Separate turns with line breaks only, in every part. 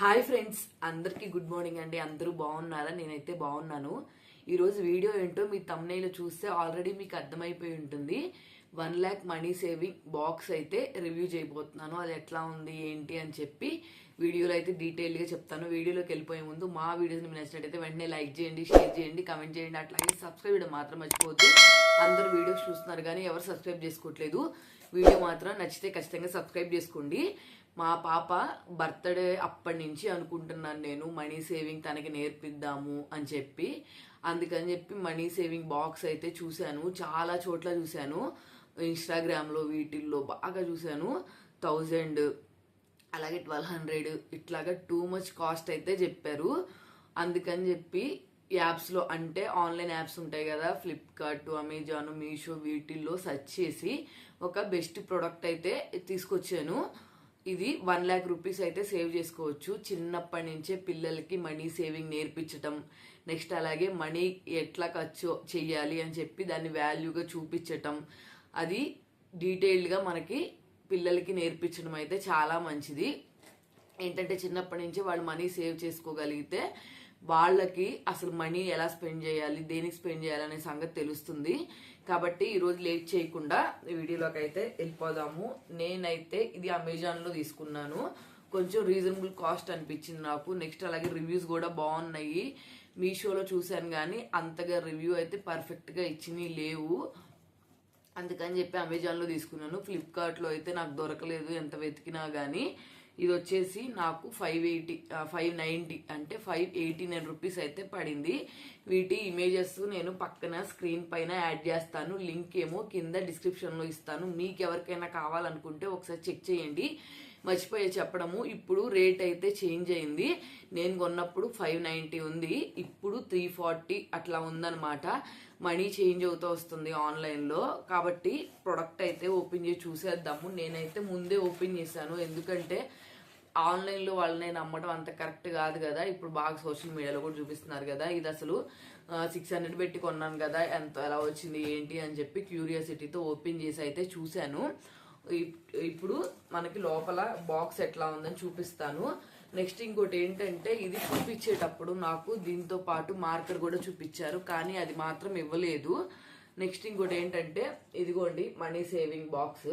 Hi friends అందరికీ good morning అండి. అందరూ బాగున్నారా? నేనైతే బాగున్నాను. ఈరోజు వీడియో ఏంటో మీ తమ్నైలో చూస్తే ఆల్రెడీ మీకు అర్థమైపోయి ఉంటుంది. One lakh money saving box అయితే రివ్యూ చేయబోతున్నాను. అది ఎట్లా ఉంది ఏంటి అని చెప్పి వీడియోలో అయితే డీటెయిల్గా చెప్తాను. వీడియోలోకి వెళ్ళిపోయే ముందు మా వీడియోస్ మీకు నచ్చినట్టయితే వెంటనే లైక్ చేయండి షేర్ చేయండి కమెంట్ చేయండి. అట్లాగే సబ్స్క్రైబ్ చేయడం మాత్రం మర్చిపోవద్దు. అందరూ వీడియోస్ చూస్తున్నారు కానీ ఎవరు సబ్స్క్రైబ్ చేసుకోవట్లేదు. వీడియో మాత్రం నచ్చితే ఖచ్చితంగా సబ్స్క్రైబ్ చేసుకోండి. మా పాప బర్త్డే అప్పటి నుంచి అనుకుంటున్నాను నేను మనీ సేవింగ్ తనకి నేర్పిద్దాము అని చెప్పి. అందుకని చెప్పి మనీ సేవింగ్ బాక్స్ అయితే చూశాను చాలా చోట్ల చూశాను. ఇన్స్టాగ్రామ్లో వీటిల్లో బాగా చూశాను. థౌజండ్ అలాగే ట్వెల్వ్ హండ్రెడ్ ఇట్లాగా టూ మచ్ కాస్ట్ అయితే చెప్పారు. అందుకని చెప్పి యాప్స్లో అంటే ఆన్లైన్ యాప్స్ ఉంటాయి కదా ఫ్లిప్కార్ట్ అమెజాన్ మీషో వీటిల్లో సెర్చ్ చేసి ఒక బెస్ట్ ప్రోడక్ట్ అయితే తీసుకొచ్చాను. ఇది వన్ ల్యాక్ రూపీస్ అయితే సేవ్ చేసుకోవచ్చు. చిన్నప్పటి నుంచే పిల్లలకి మనీ సేవింగ్ నేర్పించటం నెక్స్ట్ అలాగే మనీ ఎట్లా ఖర్చు చెయ్యాలి అని చెప్పి దాన్ని వాల్యూగా చూపించటం అది డీటెయిల్డ్గా మనకి పిల్లలకి నేర్పించడం అయితే చాలా మంచిది. ఏంటంటే చిన్నప్పటి నుంచి వాళ్ళు మనీ సేవ్ చేసుకోగలిగితే వాళ్ళకి అసలు మనీ ఎలా స్పెండ్ చేయాలి దేనికి స్పెండ్ చేయాలి అనే సంగతి తెలుస్తుంది. కాబట్టి ఈరోజు లేట్ చేయకుండా వీడియోలోకి అయితే వెళ్ళిపోదాము. నేనైతే ఇది అమెజాన్లో తీసుకున్నాను. కొంచెం రీజనబుల్ కాస్ట్ అనిపించింది నాకు. నెక్స్ట్ అలాగే రివ్యూస్ కూడా బాగున్నాయి. మీషోలో చూశాను కానీ అంతగా రివ్యూ అయితే పర్ఫెక్ట్గా ఇచ్చినవి లేవు. అందుకని చెప్పి అమెజాన్లో తీసుకున్నాను. ఫ్లిప్కార్ట్లో అయితే నాకు దొరకలేదు ఎంత వెతికినా కానీ ఇది వచ్చేసి నాకు ఫైవ్ ఎయిటీ ఫైవ్ నైంటీ అంటే ఫైవ్ ఎయిటీ నైన్ రూపీస్ అయితే పడింది. వీటి ఇమేజెస్ నేను పక్కన స్క్రీన్ పైన యాడ్ చేస్తాను. లింక్ ఏమో కింద డిస్క్రిప్షన్లో ఇస్తాను. మీకు ఎవరికైనా కావాలనుకుంటే ఒకసారి చెక్ చేయండి. మర్చిపోయే చెప్పడము. ఇప్పుడు రేట్ అయితే చేంజ్ అయింది. నేను కొన్నప్పుడు ఫైవ్ నైంటీ ఉంది. ఇప్పుడు త్రీ ఫార్టీ అట్లా ఉందనమాట మనీ చేంజ్ అవుతూ వస్తుంది ఆన్లైన్లో కాబట్టి ప్రొడక్ట్ అయితే ఓపెన్ చేసి చూసేద్దాము. నేనైతే ముందే ఓపెన్ చేశాను. ఎందుకంటే ఆన్లైన్లో వాళ్ళని నమ్మడం అంత కరెక్ట్ కాదు కదా. ఇప్పుడు బాగా సోషల్ మీడియాలో కూడా చూపిస్తున్నారు కదా. ఇది అసలు సిక్స్ హండ్రెడ్ పెట్టి కొన్నాను కదా. ఎంత ఎలా వచ్చింది ఏంటి అని చెప్పి క్యూరియాసిటీతో ఓపెన్ చేసి అయితే చూశాను. ఇప్పుడు మనకి లోపల బాక్స్ ఎట్లా ఉందని చూపిస్తాను. నెక్స్ట్ ఇంకోటి ఏంటంటే ఇది చూపించేటప్పుడు నాకు దీంతో పాటు మార్కర్ కూడా చూపించారు కానీ అది మాత్రం ఇవ్వలేదు. నెక్స్ట్ ఇంకోటి ఏంటంటే ఇదిగోండి మనీ సేవింగ్ బాక్స్.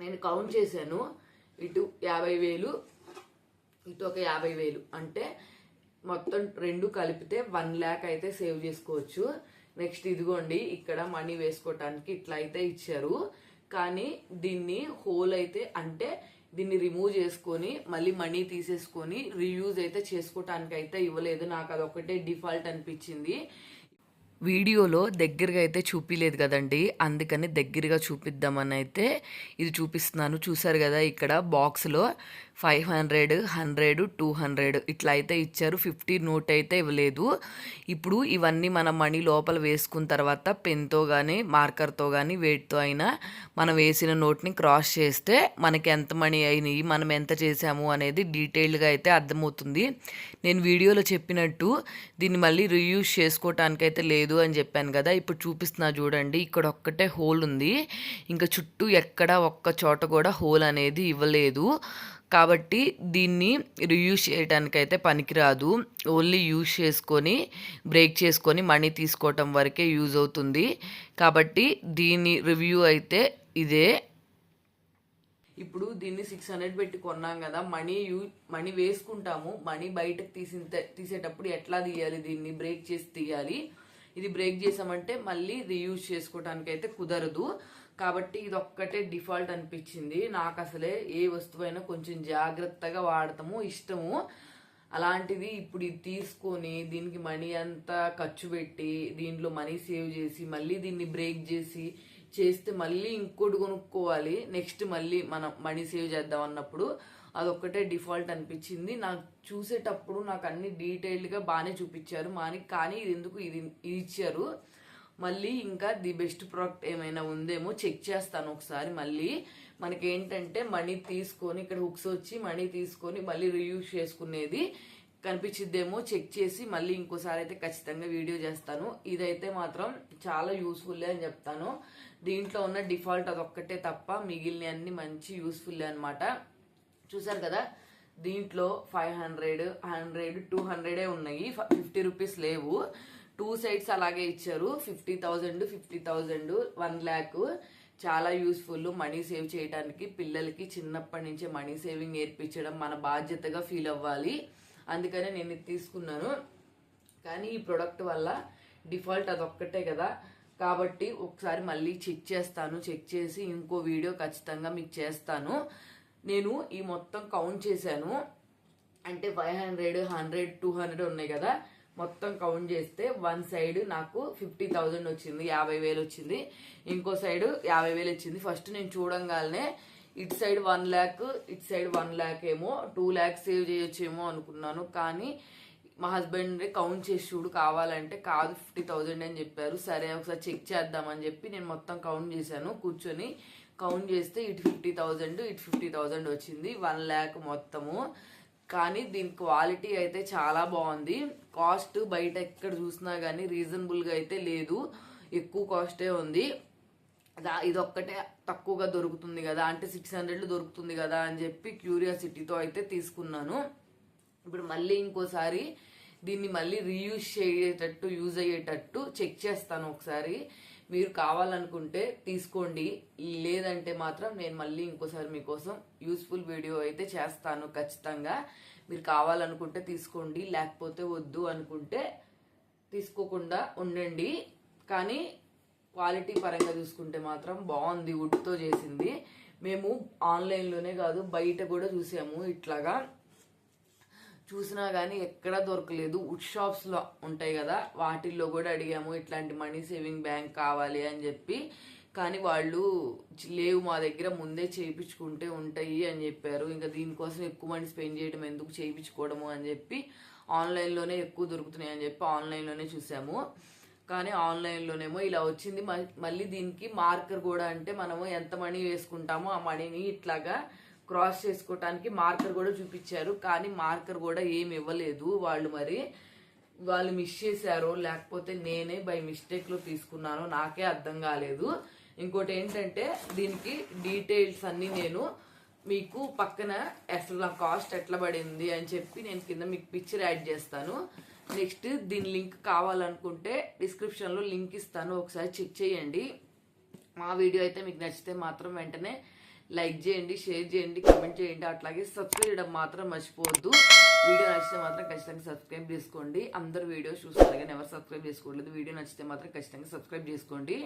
నేను కౌంట్ చేశాను. ఇటు యాభై వేలు ఇటు ఒక యాభై వేలు. అంటే మొత్తం రెండు కలిపితే వన్ ల్యాక్ అయితే సేవ్ చేసుకోవచ్చు. నెక్స్ట్ ఇదిగోండి ఇక్కడ మనీ వేసుకోవటానికి ఇట్లా అయితే ఇచ్చారు. కానీ దీన్ని హోల్ అయితే అంటే దీన్ని రిమూవ్ చేసుకొని మళ్ళీ మనీ తీసేసుకొని రీయూజ్ అయితే చేసుకోవటానికి అయితే ఇవ్వలేదు. నాకు అదొకటే డిఫాల్ట్ అనిపించింది. వీడియోలో దగ్గరగా అయితే చూపించలేదు కదండి. అందుకని దగ్గరగా చూపిద్దామని అయితే ఇది చూపిస్తున్నాను. చూసారు కదా ఇక్కడ బాక్స్లో five hundred hundred two hundred ఇట్లా అయితే ఇచ్చారు. ఫిఫ్టీ నోట్ అయితే ఇవ్వలేదు. ఇప్పుడు ఇవన్నీ మనం మనీ లోపల వేసుకున్న తర్వాత పెన్తో కానీ మార్కర్తో కానీ వేటితో అయినా మనం వేసిన నోట్ని క్రాస్ చేస్తే మనకి ఎంత మనీ అయినాయి మనం ఎంత చేసాము అనేది డీటెయిల్డ్గా అయితే అర్థమవుతుంది. నేను వీడియోలో చెప్పినట్టు దీన్ని మళ్ళీ రీయూజ్ చేసుకోవటానికి అయితే లేదు అని చెప్పాను కదా. ఇప్పుడు చూపిస్తున్నా చూడండి. ఇక్కడ ఒక్కటే హోల్ ఉంది. ఇంకా చుట్టూ ఎక్కడ ఒక్క చోట కూడా హోల్ అనేది ఇవ్వలేదు. కాబట్టి దీన్ని రీయూజ్ చేయడానికైతే పనికిరాదు. ఓన్లీ యూజ్ చేసుకొని బ్రేక్ చేసుకొని మనీ తీసుకోవటం వరకే యూజ్ అవుతుంది. కాబట్టి దీని రివ్యూ అయితే ఇదే. ఇప్పుడు దీన్ని సిక్స్ హండ్రెడ్ పెట్టి కొన్నాం కదా మనీ యూ మనీ వేసుకుంటాము. మనీ బయటకు తీసిన తీసేటప్పుడు ఎట్లా తీయాలి దీన్ని? బ్రేక్ చేసి తీయాలి. ఇది బ్రేక్ చేసామంటే మళ్ళీ రీయూజ్ చేసుకోవడానికి అయితే కుదరదు. కాబట్టి ఇది ఒక్కటే డిఫాల్ట్ అనిపించింది. నాకు అసలే ఏ వస్తువైనా కొంచెం జాగ్రత్తగా వాడతాము ఇష్టము. అలాంటిది ఇప్పుడు ఇది తీసుకొని దీనికి మనీ అంతా ఖర్చు పెట్టి దీంట్లో మనీ సేవ్ చేసి మళ్ళీ దీన్ని బ్రేక్ చేసి చేస్తే మళ్ళీ ఇంకోటి కొనుక్కోవాలి. నెక్స్ట్ మళ్ళీ మనం మనీ సేవ్ చేద్దాం అన్నప్పుడు అదొక్కటే డిఫాల్ట్ అనిపించింది. నాకు చూసేటప్పుడు నాకు అన్ని డీటెయిల్డ్గా బాగానే చూపించారు. మాని కానీ ఇది ఎందుకు ఇది ఇది ఇచ్చారు? మళ్ళీ ఇంకా ది బెస్ట్ ప్రోడక్ట్ ఏమైనా ఉందేమో చెక్ చేస్తాను ఒకసారి మళ్ళీ. మనకి ఏంటంటే మనీ తీసుకొని ఇక్కడ హుక్స్ వచ్చి మనీ తీసుకొని మళ్ళీ రియూజ్ చేసుకునేది కనిపించిద్దేమో చెక్ చేసి మళ్ళీ ఇంకోసారి అయితే ఖచ్చితంగా వీడియో చేస్తాను. ఇదైతే మాత్రం చాలా యూస్ఫుల్ అని చెప్తాను. దీంట్లో ఉన్న డిఫాల్ట్ అదొక్కటే తప్ప మిగిలిన అన్ని మంచి యూస్ఫుల్ అనమాట చూసారు కదా? దీంట్లో ఫైవ్ హండ్రెడ్ హండ్రెడ్ టూ హండ్రెడే ఉన్నాయి. ఫిఫ్టీ రూపీస్ లేవు. టూ సైడ్స్ అలాగే ఇచ్చారు. Fifty thousand fifty thousand one lakh. చాలా యూస్ఫుల్ మనీ సేవ్ చేయడానికి పిల్లలకి చిన్నప్పటి నుంచే మనీ సేవింగ్ నేర్పించడం మన బాధ్యతగా ఫీల్ అవ్వాలి. అందుకనే నేను తీసుకున్నాను. కానీ ఈ ప్రోడక్ట్ వల్ల డిఫాల్ట్ అదొక్కటే కదా. కాబట్టి ఒకసారి మళ్ళీ చెక్ చేస్తాను. చెక్ చేసి ఇంకో వీడియో ఖచ్చితంగా మీకు చేస్తాను. నేను ఈ మొత్తం కౌంట్ చేశాను. అంటే five hundred hundred two hundred ఉన్నాయి కదా. మొత్తం కౌంట్ చేస్తే వన్ సైడ్ నాకు ఫిఫ్టీ థౌజండ్ వచ్చింది యాభై వేలు వచ్చింది. ఇంకో సైడ్ యాభై వేలు వచ్చింది. ఫస్ట్ నేను చూడంగానే ఇటు సైడ్ వన్ ల్యాక్ ఇటు సైడ్ వన్ ల్యాక్ ఏమో టూ ల్యాక్స్ సేవ్ చేయొచ్చేమో అనుకున్నాను. కానీ మా హస్బెండ్ కౌంట్ చేసి చూడు కావాలంటే కాదు ఫిఫ్టీ థౌజండ్ అని చెప్పారు. సరే ఒకసారి చెక్ చేద్దామని చెప్పి నేను మొత్తం కౌంట్ చేశాను. కూర్చొని కౌంట్ చేస్తే ఇటు ఫిఫ్టీ థౌజండ్ ఇటు ఫిఫ్టీ థౌజండ్ వచ్చింది. వన్ ల్యాక్ మొత్తము. కానీ దీని క్వాలిటీ అయితే చాలా బాగుంది. కాస్ట్ బయట ఎక్కడ చూసినా కానీ రీజనబుల్గా అయితే లేదు. ఎక్కువ కాస్టే ఉంది. దా- ఇదొక్కటే తక్కువగా దొరుకుతుంది కదా అంటే సిక్స్ హండ్రెడ్లో దొరుకుతుంది కదా అని చెప్పి క్యూరియాసిటీతో అయితే తీసుకున్నాను. ఇప్పుడు మళ్ళీ ఇంకోసారి దీన్ని మళ్ళీ రీయూజ్ చేయేటట్టు యూజ్ అయ్యేటట్టు చెక్ చేస్తాను ఒకసారి. మీరు కావాలనుకుంటే తీసుకోండి. లేదంటే మాత్రం నేను మళ్ళీ ఇంకోసారి మీకోసం యూస్ఫుల్ వీడియో అయితే చేస్తాను ఖచ్చితంగా. మీరు కావాలనుకుంటే తీసుకోండి లేకపోతే వద్దు అనుకుంటే తీసుకోకుండా ఉండండి. కానీ క్వాలిటీ పరంగా చూసుకుంటే మాత్రం బాగుంది వుడ్తో చేసింది. మేము ఆన్లైన్లోనే కాదు బయట కూడా చూసాము ఇట్లాగా. చూసినా కానీ ఎక్కడా దొరకలేదు. వుడ్ షాప్స్లో ఉంటాయి కదా వాటిల్లో కూడా అడిగాము ఇట్లాంటి మనీ సేవింగ్ బ్యాంక్ కావాలి అని చెప్పి. కానీ వాళ్ళు లేవు మా దగ్గర ముందే చేయించుకుంటే ఉంటాయి అని చెప్పారు. ఇంకా దీనికోసం ఎక్కువ మనీ స్పెండ్ చేయడం ఎందుకు చేయించుకోవడము అని చెప్పి ఆన్లైన్లోనే ఎక్కువ దొరుకుతున్నాయి అని చెప్పి ఆన్లైన్లోనే చూసాము. కానీ ఆన్లైన్లోనేమో ఇలా వచ్చింది. మ- మళ్ళీ దీనికి మార్కర్ కూడా అంటే మనము ఎంత మనీ వేసుకుంటామో ఆ మనీని ఇట్లాగా క్రాస్ చేసుకోవటానికి మార్కర్ కూడా చూపించారు. కానీ మార్కర్ కూడా ఏమి ఇవ్వలేదు. వాళ్ళు మరి వాళ్ళు మిస్ చేశారో లేకపోతే నేనే బై మిస్టేక్లో తీసుకున్నాను నాకే అర్థం కాలేదు. ఇంకోటి ఏంటంటే దీనికి డీటెయిల్స్ అన్నీ నేను మీకు పక్కన అసలు నా కాస్ట్ ఎట్లా పడింది అని చెప్పి నేను కింద మీకు పిక్చర్ యాడ్ చేస్తాను. నెక్స్ట్ దీని లింక్ కావాలనుకుంటే డిస్క్రిప్షన్లో లింక్ ఇస్తాను. ఒకసారి చెక్ చేయండి. మా వీడియో అయితే మీకు నచ్చితే మాత్రం వెంటనే లైక్ చేయండి షేర్ చేయండి కమెంట్ చేయండి. అట్లాగే సబ్స్క్రైబ్ చేయడం మాత్రం మర్చిపోవద్దు. వీడియో నచ్చితే మాత్రం ఖచ్చితంగా సబ్స్క్రైబ్ చేసుకోండి. అందరు వీడియోస్ చూస్తారు కానీ ఎవరు సబ్స్క్రైబ్ చేసుకోవట్లేదు. వీడియో నచ్చితే మాత్రం ఖచ్చితంగా సబ్స్క్రైబ్ చేసుకోండి.